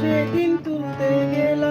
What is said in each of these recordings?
সেদিন তুলতে গেলাম।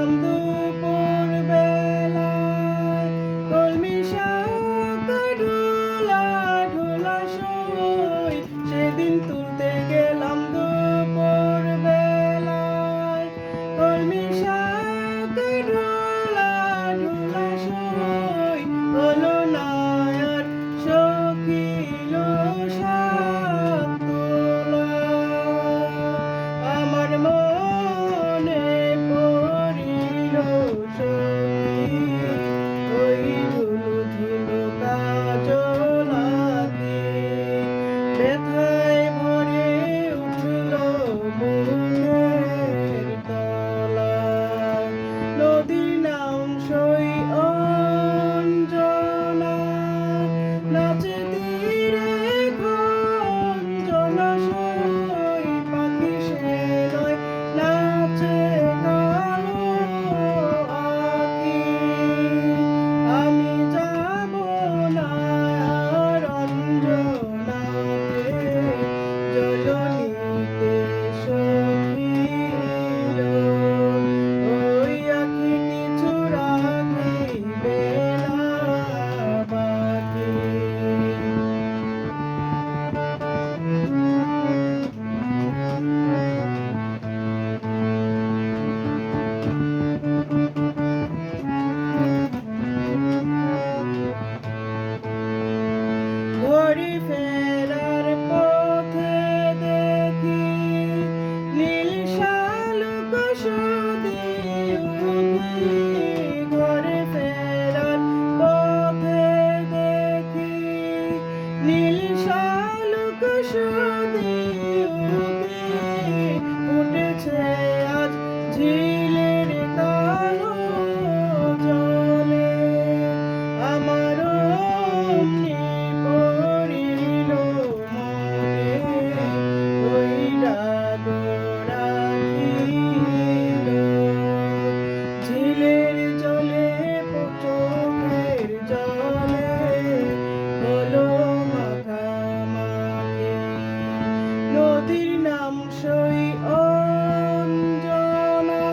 নদীর নাম সই অঞ্জনা।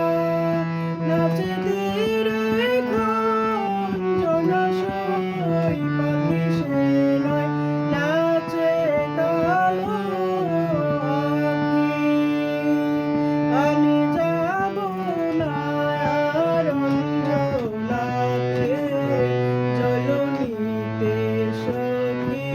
নাচে ধীরে খঞ্জনা সই পাখি সে নয়, নাচে কালো আমি যাব না আর অঞ্জনাকে জল নিতে সখী।